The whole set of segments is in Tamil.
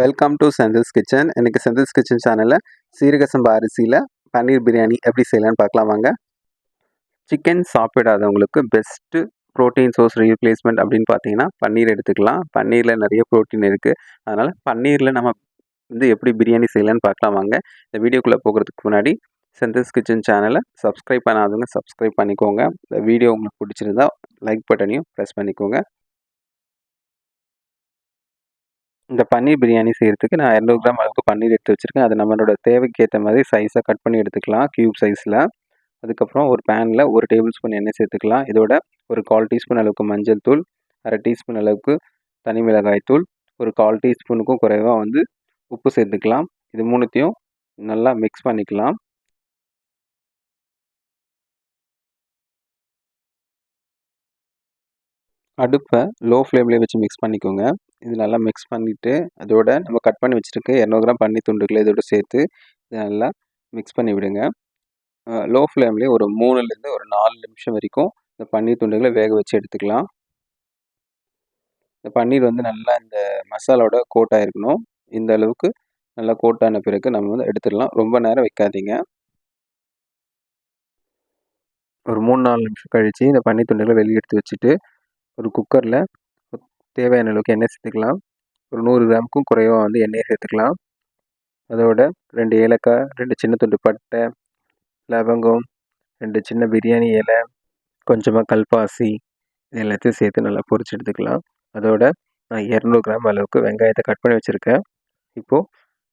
வெல்கம் டு செந்தில்ஸ் கிச்சன் இன்றைக்கி செந்தில்ஸ் கிச்சன் சேனலில் சீரக சம்பா அரிசியில் பன்னீர் பிரியாணி எப்படி செய்யலான்னு பார்க்கலாம் வாங்க. சிக்கன் சாப்பிடாதவங்களுக்கு பெஸ்ட்டு ப்ரோட்டீன் சோர்ஸ் ரீப்ளேஸ்மெண்ட் அப்படின்னு பார்த்தீங்கன்னா பன்னீர் எடுத்துக்கலாம். பன்னீரில் நிறைய ப்ரோட்டீன் இருக்குது அதனால் பன்னீரில் நம்ம வந்து எப்படி பிரியாணி செய்யலான்னு பார்க்கலாம் வாங்க. இந்த வீடியோக்குள்ளே போகிறதுக்கு முன்னாடி செந்தில்ஸ் கிச்சன் சேனலை சப்ஸ்கிரைப் பண்ணாதவங்க சப்ஸ்கிரைப் பண்ணிக்கோங்க. இந்த வீடியோ உங்களுக்கு பிடிச்சிருந்தா லைக் பட்டனையும் ப்ரெஸ் பண்ணிக்கோங்க. இந்த பன்னீர் பிரியாணி செய்கிறதுக்கு நான் இரநூறு கிராம் அளவுக்கு பன்னீர் எடுத்து வச்சுருக்கேன். அது நம்மளோட தேவைக்கு ஏற்ற மாதிரி சைஸாக கட் பண்ணி எடுத்துக்கலாம். க்யூப் சைஸில் அதுக்கப்புறம் ஒரு பேனில் ஒரு டேபிள் ஸ்பூன் எண்ணெய் சேர்த்துக்கலாம். இதோட ஒரு கால் டீஸ்பூன் அளவுக்கு மஞ்சள் தூள் அரை டீஸ்பூன் அளவுக்கு தனி மிளகாய் தூள் ஒரு கால் டீஸ்பூனுக்கும் குறைவாக வந்து உப்பு சேர்த்துக்கலாம். இது மூணுத்தையும் நல்லா மிக்ஸ் பண்ணிக்கலாம். அடுப்பை லோ ஃப்ளேம்லேயே வச்சு மிக்ஸ் பண்ணிக்கோங்க. இது நல்லா மிக்ஸ் பண்ணிவிட்டு அதோட நம்ம கட் பண்ணி வச்சுருக்கு இரநூறு கிராம் பன்னீர் துண்டுகளை இதோட சேர்த்து இதை நல்லா மிக்ஸ் பண்ணி விடுங்க. லோ ஃப்ளேம்லேயே ஒரு மூணுலேருந்து ஒரு நாலு நிமிஷம் வரைக்கும் இந்த பன்னீர் துண்டுகளை வேக வச்சு எடுத்துக்கலாம். இந்த பன்னீர் வந்து நல்லா இந்த மசாலாவோட கோட் ஆகிருக்கணும் இந்த அளவுக்கு நல்லா கோட்டான பிறகு நம்ம வந்து எடுத்துடலாம். ரொம்ப நேரம் வைக்காதீங்க. ஒரு மூணு நாலு நிமிஷம் கழித்து இந்த பன்னீர் துண்டுகளை வெளியே எடுத்து வச்சுட்டு ஒரு குக்கரில் தேவையான அளவுக்கு எண்ணெய் சேர்த்துக்கலாம். ஒரு நூறு கிராமுக்கும் குறைவாக வந்து எண்ணெயை சேர்த்துக்கலாம். அதோட ரெண்டு ஏலக்காய் ரெண்டு சின்ன துண்டு பட்டை லவங்கம் ரெண்டு சின்ன பிரியாணி இலை கொஞ்சமாக கல்பாசி இது எல்லாத்தையும் சேர்த்து நல்லா பொரிச்சு எடுத்துக்கலாம். அதோட நான் இரநூறு கிராம் அளவுக்கு வெங்காயத்தை கட் பண்ணி வச்சுருக்கேன். இப்போது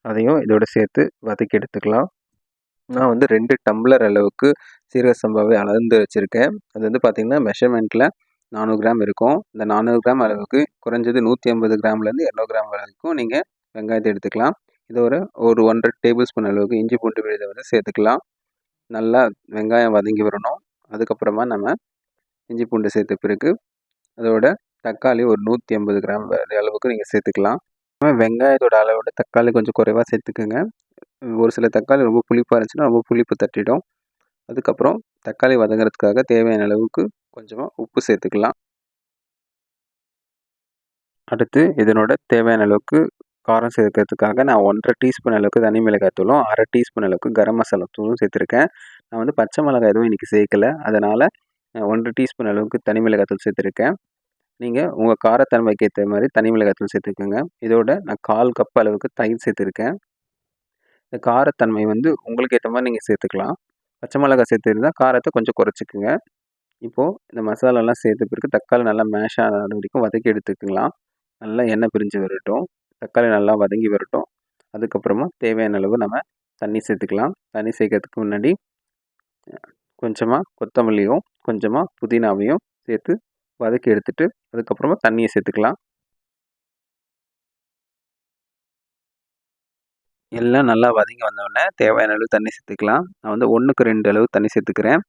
அதையும் இதோட சேர்த்து வதக்கி எடுத்துக்கலாம். நான் வந்து ரெண்டு டம்ளர் அளவுக்கு சீரக சம்பாவை அளந்து வச்சுருக்கேன். அது வந்து பார்த்திங்கன்னா மெஷர்மெண்ட்டில் நானூறு கிராம் இருக்கும். இந்த நானூறு கிராம் அளவுக்கு குறைஞ்சது நூற்றி ஐம்பது கிராம்லேருந்து இரநூறு கிராம் வரைக்கும் நீங்கள் வெங்காயத்தை எடுத்துக்கலாம். இது ஒரு ஒரு ஒன்றரை டேபிள் ஸ்பூன் அளவுக்கு இஞ்சி பூண்டு விழுதை வந்து சேர்த்துக்கலாம். நல்லா வெங்காயம் வதங்கி வரணும். அதுக்கப்புறமா நம்ம இஞ்சி பூண்டு சேர்த்த பிறகு அதோட தக்காளி ஒரு நூற்றி ஐம்பது கிராம் அளவுக்கு நீங்கள் சேர்த்துக்கலாம். வெங்காயத்தோட அளவோட தக்காளி கொஞ்சம் குறைவாக சேர்த்துக்குங்க. ஒரு சில தக்காளி ரொம்ப புளிப்பாக இருந்துச்சுன்னா ரொம்ப புளிப்பு தட்டிடும். அதுக்கப்புறம் தக்காளி வதங்குறதுக்காக தேவையான அளவுக்கு கொஞ்சமாக உப்பு சேர்த்துக்கலாம். அடுத்து இதனோட தேவையான அளவுக்கு காரம் சேர்க்கறதுக்காக நான் ஒன்றரை டீஸ்பூன் அளவுக்கு தனி மிளகாய் தூளும் அரை டீஸ்பூன் அளவுக்கு கரம் மசாலா தூளும் சேர்த்துருக்கேன். நான் வந்து பச்சை மிளகாய் எதுவும் இன்றைக்கி சேர்க்கலை. அதனால் ஒன்றரை டீஸ்பூன் அளவுக்கு தனி மிளகாய் தூள் சேர்த்துருக்கேன். நீங்கள் உங்கள் காரத்தன்மைக்கு ஏற்ற மாதிரி தனி மிளகாய் தூள் சேர்த்துக்கோங்க. இதோட நான் கால் கப் அளவுக்கு தயிர் சேர்த்துருக்கேன். இந்த காரத்தன்மை வந்து உங்களுக்கு ஏற்ற மாதிரி நீங்கள் சேர்த்துக்கலாம். பச்சை மிளகாய் சேர்த்துருந்தால் காரத்தை கொஞ்சம் குறைச்சிக்குங்க. இப்போது இந்த மசாலாலாம் சேர்த்த பிறகு தக்காளி நல்லா மேஷ் ஆன வரைக்கும் வதக்கி எடுத்துக்கலாம். நல்லா எண்ணெய் பிரிஞ்சு வரட்டும். தக்காளி நல்லா வதங்கி வரட்டும். அதுக்கப்புறமா தேவையான அளவு நம்ம தண்ணி சேர்த்துக்கலாம். தண்ணி சேர்க்கறதுக்கு முன்னாடி கொஞ்சமாக கொத்தமல்லியும் கொஞ்சமாக புதினாவையும் சேர்த்து வதக்கி எடுத்துட்டு அதுக்கப்புறமா தண்ணியை சேர்த்துக்கலாம். எல்லாம் நல்லா வதங்கி வந்தோடனே தேவையான அளவு தண்ணி சேர்த்துக்கலாம். நான் வந்து ஒன்றுக்கு ரெண்டு அளவு தண்ணி சேர்த்துக்கிறேன்.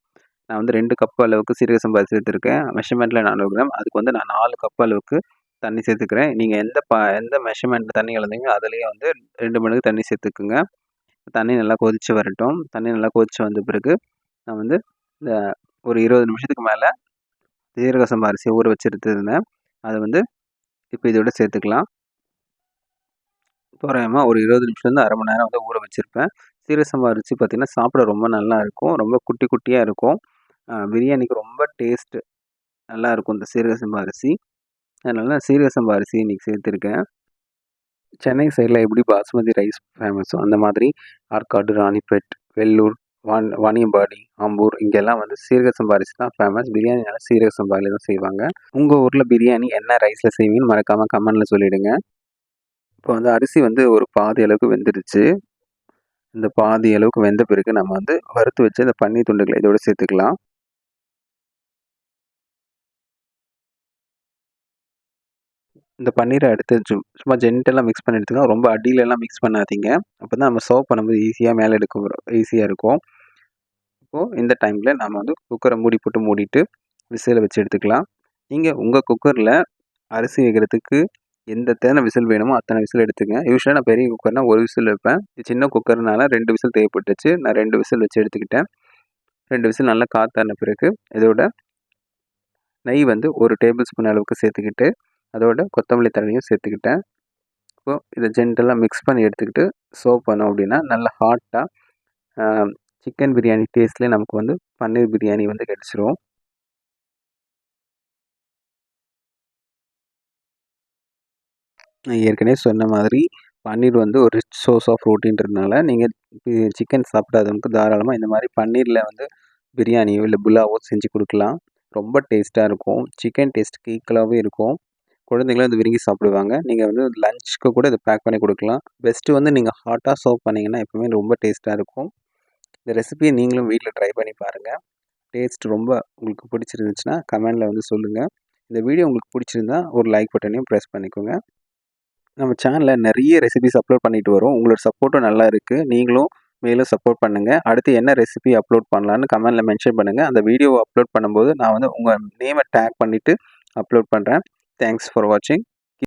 நான் வந்து ரெண்டு கப் அளவுக்கு சீரக சம்பா சேர்த்துருக்கேன். மெஷர்மெண்ட்டில் நானூறு கிராம் அதுக்கு வந்து நான் நாலு கப் அளவுக்கு தண்ணி சேர்த்துக்கிறேன். நீங்கள் எந்த ப எந்த மெஷர்மெண்ட் தண்ணி கலந்தீங்க அதுலேயே வந்து ரெண்டு மணிக்கு தண்ணி சேர்த்துக்குங்க. தண்ணி நல்லா கொதித்து வரட்டும். தண்ணி நல்லா கொதித்து வந்த பிறகு நான் வந்து இந்த ஒரு இருபது நிமிஷத்துக்கு மேலே சீரக சம்பா அரிசியை ஊற வச்சுருந்தேன். அதை வந்து இப்போ இதோட சேர்த்துக்கலாம். தோராயமாக ஒரு இருபது நிமிஷத்துலேருந்து அரை மணி நேரம் வந்து ஊற வச்சுருப்பேன். சீரக சம்பா அரிசி பார்த்திங்கன்னா சாப்பிட ரொம்ப நல்லா இருக்கும். ரொம்ப குட்டி குட்டியாக இருக்கும். பிரியாணிக்கு ரொம்ப டேஸ்ட்டு நல்லாயிருக்கும் இந்த சீரக சம்பா அரிசி. அதனால நான் சீரக சம்பா அரிசி இன்றைக்கி சேர்த்துருக்கேன். சென்னை சைடில் எப்படி பாஸ்மதி ரைஸ் ஃபேமஸோ அந்த மாதிரி ஆற்காடு ராணிப்பேட் வெள்ளூர் வான் வாணியம்பாடி ஆம்பூர் இங்கெல்லாம் வந்து சீரக சம்பா அரிசி தான் ஃபேமஸ் பிரியாணினால சீரக சம்பாவில் தான் செய்வாங்க. உங்கள் ஊரில் பிரியாணி என்ன ரைஸில் செய்வீங்கன்னு மறக்காமல் கமெண்டில் சொல்லிவிடுங்க இப்போ வந்து அரிசி வந்து ஒரு பாதி அளவுக்கு வெந்துடுச்சு. இந்த பாதி அளவுக்கு வெந்த பிறகு நம்ம வந்து வறுத்து வச்சு அந்த பன்னீர் துண்டுகளை இதோட சேர்த்துக்கலாம். இந்த பன்னீரை எடுத்து சும்மா ஜென்டலாக மிக்ஸ் பண்ணி எடுத்துக்கலாம் ரொம்ப அடியிலலாம் மிக்ஸ் பண்ணாதீங்க. அப்போ தான் நம்ம சர்வ் பண்ணும்போது ஈஸியாக மேலே எடுக்க ஈஸியாக இருக்கும். இப்போது இந்த டைமில் நம்ம வந்து குக்கரை மூடி போட்டு மூடிட்டு விசிலை வச்சு எடுத்துக்கலாம். நீங்கள் உங்கள் குக்கரில் அரிசி வைக்கிறதுக்கு எந்த எத்தனை விசில் வேணுமோ அத்தனை விசில் எடுத்துங்க யூஸ்வலாக நான் பெரிய குக்கர்னால் ஒரு விசில் வைப்பேன். சின்ன குக்கர்னால ரெண்டு விசில் தேவைப்பட்டுச்சு. நான் ரெண்டு விசில் வச்சு எடுத்துக்கிட்டேன். ரெண்டு விசில் நல்லா காத்தான பிறகு இதோட நெய் வந்து ஒரு டேபிள் ஸ்பூன் அளவுக்கு சேர்த்துக்கிட்டு அதோட கொத்தமல்லி தண்ணியும் சேர்த்துக்கிட்டேன். இப்போ இதை ஜென்டலாக மிக்ஸ் பண்ணி எடுத்துக்கிட்டு சோப் பண்ணோம் அப்படின்னா நல்லா ஹாட்டாக சிக்கன் பிரியாணி டேஸ்ட்லேயே நமக்கு வந்து பன்னீர் பிரியாணி வந்து கிடச்சிரும். நான் ஏற்கனவே சொன்ன மாதிரி பன்னீர் வந்து ஒரு ரிச் சோர்ஸ் ஆஃப் ப்ரோட்டீன்றதுனால நீங்கள் சிக்கன் சாப்பிடாதவங்களுக்கு தாராளமாக இந்த மாதிரி பன்னீரில் வந்து பிரியாணியோ இல்லை புலாவோ செஞ்சு கொடுக்கலாம். ரொம்ப டேஸ்ட்டாக இருக்கும். சிக்கன் டேஸ்ட்டுக்கு ஈக்குவலாகவே இருக்கும். குழந்தைங்களும் வந்து விரும்பி சாப்பிடுவாங்க. நீங்கள் வந்து லஞ்சுக்கு கூட இதை பேக் பண்ணி கொடுக்கலாம். பெஸ்ட்டு வந்து நீங்கள் ஹாட்டாக சர்வ் பண்ணிங்கன்னா எப்போவுமே ரொம்ப டேஸ்ட்டாக இருக்கும். இந்த ரெசிபியை நீங்களும் வீட்டில் ட்ரை பண்ணி பாருங்கள் டேஸ்ட் ரொம்ப உங்களுக்கு பிடிச்சிருந்துச்சுன்னா கமெண்டில் வந்து சொல்லுங்கள் இந்த வீடியோ உங்களுக்கு பிடிச்சிருந்தா ஒரு லைக் பட்டனையும் ப்ரெஸ் பண்ணிக்கோங்க. நம்ம சேனலில் நிறைய ரெசிபிஸ் அப்லோட் பண்ணிட்டு வரோம். உங்களோட சப்போர்ட்டும் நல்லா இருக்குது நீங்களும் மேலும் சப்போர்ட் பண்ணுங்கள் அடுத்து என்ன ரெசிபி அப்லோட் பண்ணலான்னு கமெண்டில் மென்ஷன் பண்ணுங்கள் அந்த வீடியோவை அப்லோட் பண்ணும்போது நான் வந்து உங்கள் நேமை டேக் பண்ணிவிட்டு அப்லோட் பண்ணுறேன் thanks for watching.